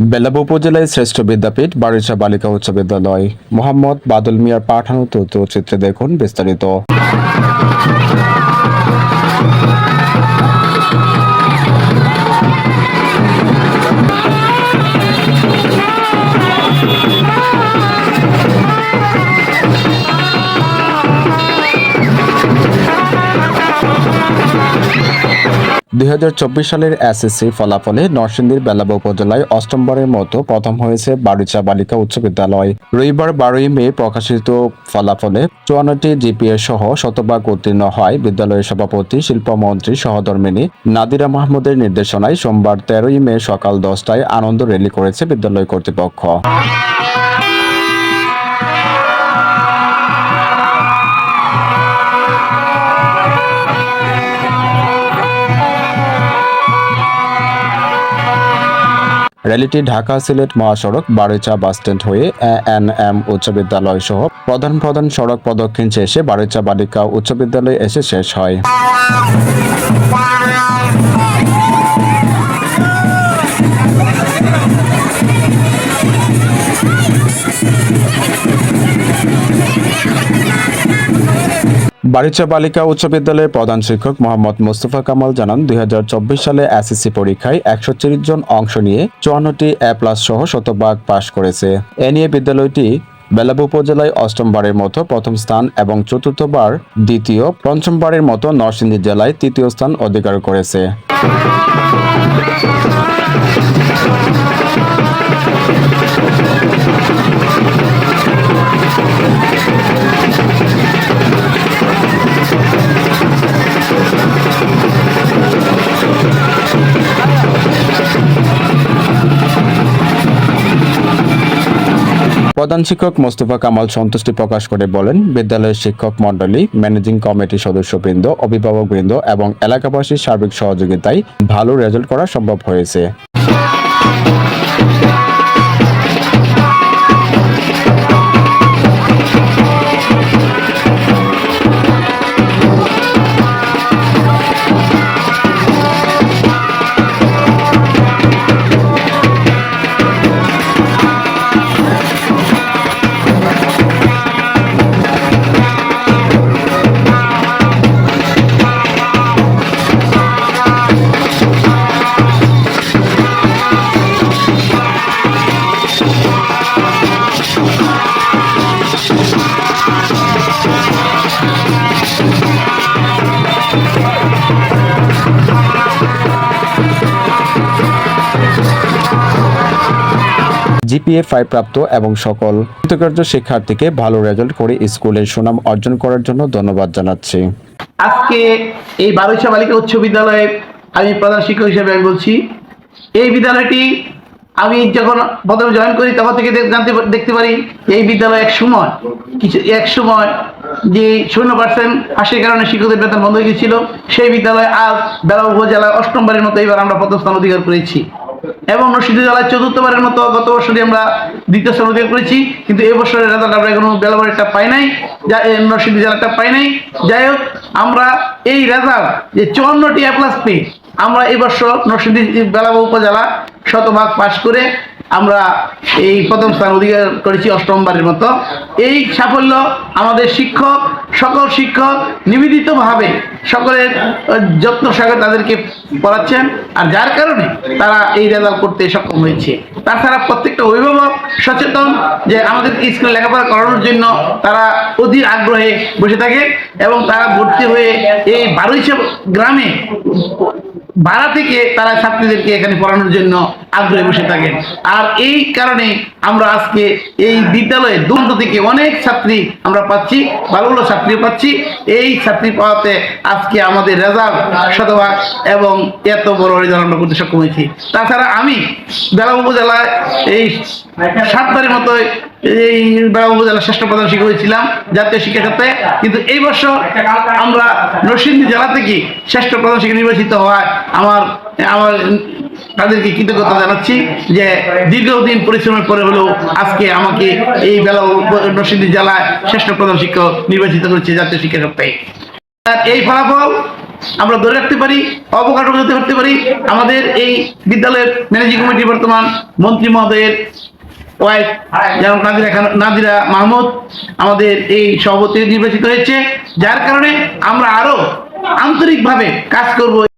বেলাবু উপজেলায় শ্রেষ্ঠ বিদ্যাপীঠ বারিশা বালিকা উচ্চ বিদ্যালয়। মোহাম্মদ বাদল মিয়ার পাঠানো তথ্যচিত্রে দেখুন বিস্তারিত। দুই হাজার চব্বিশ সালের এসএসসি ফলাফলে নরসিংদীর বেলাবা উপজেলায় অষ্টমবারের মতো প্রথম হয়েছে বাড়িচা বালিকা উচ্চ বিদ্যালয়। রবিবার বারোই মে প্রকাশিত ফলাফলে চুয়ান্নটি জিপিএ সহ শতভাগ উত্তীর্ণ হয় বিদ্যালয়ের সভাপতি, শিল্পমন্ত্রী, সহধর্মিনী নাদিরা মাহমুদের নির্দেশনায় সোমবার তেরোই মে সকাল দশটায় আনন্দ র্যালি করেছে বিদ্যালয় কর্তৃপক্ষ। র্যালিটি ঢাকা সিলেট মহাসড়ক বারুচা বাসস্ট্যান্ড হয়ে এন এম উচ্চ বিদ্যালয় সহ প্রধান প্রধান সড়ক প্রদক্ষিণ শেষে বারুচা বালিকা উচ্চ বিদ্যালয়ে এসে শেষ হয়। বারিচা বালিকা উচ্চ বিদ্যালয়ের প্রধান শিক্ষক মোহাম্মদ মোস্তফা কামাল জানান, দুই হাজার চব্বিশ সালে এসএসসি পরীক্ষায় একশো চল্লিশ জন অংশ নিয়ে চুয়ান্নটি এ প্লাস সহ শতভাগ পাশ করেছে। এ নিয়ে বিদ্যালয়টি বেলাব উপজেলায় অষ্টমবারের মতো প্রথম স্থান এবং চতুর্থবার দ্বিতীয় পঞ্চমবারের মতো নরসিংদী জেলায় তৃতীয় স্থান অধিকার করেছে। প্রধান শিক্ষক মোস্তফা কামাল সন্তুষ্টি প্রকাশ করে বলেন, বিদ্যালয়ের শিক্ষক মন্ডলী ম্যানেজিং কমিটির সদস্যবৃন্দ, অভিভাবকবৃন্দ এবং এলাকাবাসীর সার্বিক সহযোগিতায় ভালো রেজাল্ট করা সম্ভব হয়েছে। জিপিএ ফাইভ প্রাপ্ত এবং সকল কৃতকার্য শিক্ষার্থীকে ভালো রেজাল্ট করে স্কুলের সুনাম অর্জন করার জন্য ধন্যবাদ জানাচ্ছি। আজকে এই বারোইশা বালিকা উচ্চ বিদ্যালয়ে আমি প্রধান শিক্ষক হিসেবে আমি বলছি, এই বিদ্যালয়টি আমি যখন প্রথমে জয়েন করি, তখন থেকে জানতে দেখতে পারি এই বিদ্যালয় এক সময়, কিছু এক সময় যে শূন্য পার্সেন্ট ফাঁসির কারণে শিক্ষকদের বেতন বন্ধ হয়ে গেছিল সেই বিদ্যালয় আজ বেলা উপজেলায় অষ্টমবারের মতো এবার আমরা প্রথম স্থান অধিকার করেছি। এবং নসিদ জেলায় চতুর্থবারের মতো গত বছরই আমরা দ্বিতীয় স্থান অধিকার করেছি কিন্তু এই বছরের রেজাল্ট আমরা এখনও বেলাবাড়িটা পাই নাই যা এ, নরসিংদী জেলাটা পাই নাই। যাই হোক আমরা এই রেজাল্ট যে চুয়ান্নটি এ প্লাস পেয়ে আমরা এবছর বছর নরসিংদী বেলাবা উপজেলা শতভাগ পাশ করে আমরা এই প্রথম স্থান অধিকার করেছি অষ্টমবারের মতো। এই সাফল্য আমাদের শিক্ষক, সকল শিক্ষক নিবেদিতভাবে সকলের যত্ন সহকারে তাদেরকে পড়াচ্ছেন। আর যার কারণে তারা এই রেজাল্ট করতে সক্ষম হয়েছে। তাছাড়া প্রত্যেকটা অভিভাবক সচেতন যে আমাদের স্কুলে লেখাপড়া করানোর জন্য তারা অধীর আগ্রহে বসে থাকে এবং তারা ভর্তি হয়ে এই বারোইশা গ্রামে ভাড়া থেকে তারা ছাত্রীদেরকে এখানে পড়ানোর জন্য আগ্রহে বসে থাকেন। আর এই কারণে আমরা আজকে এই বিদ্যালয়ে দুর্দ থেকে অনেক ছাত্রী আমরা পাচ্ছি ভালো ভালো ছাত্রী পাচ্ছি। এই ছাত্রী পাওয়াতে আজকে আমাদের রেজাল্ট শতভাগ এবং এত বড় রেজাল্ট আমরা করতে সক্ষম হয়েছি। তাছাড়া আমি বেলা উপজেলায় এই সাতবারের মতো এই বেলা উপজেলা শ্রেষ্ঠ প্রধান শিক্ষক হয়েছিলাম জাতীয় শিক্ষা খাতে। কিন্তু এই বছর আমরা নরসিংদী জেলা থেকে শ্রেষ্ঠ প্রধান শিক্ষক নির্বাচিত হওয়ায় আমার আমার তাদেরকে কৃতজ্ঞতা জানাচ্ছি যে দীর্ঘদিন পরিশ্রমের পরে হলেও আজকে আমাকে এই বেলা নরসিংদী জেলায় শ্রেষ্ঠ প্রধান শিক্ষক নির্বাচিত করেছে জাতীয় শিক্ষা সপ্তাহে এই ফলাফল আমরা ধরে রাখতে পারি অবকাঠামো করতে পারি। আমাদের এই বিদ্যালয়ের ম্যানেজিং কমিটি বর্তমান মন্ত্রী মহোদয়ের ওয়াইফ যেমন নাদিরা খান নাদিরা মাহমুদ, আমাদের এই সভাপতি নির্বাচিত হয়েছে। যার কারণে আমরা আরও আন্তরিকভাবে কাজ করব।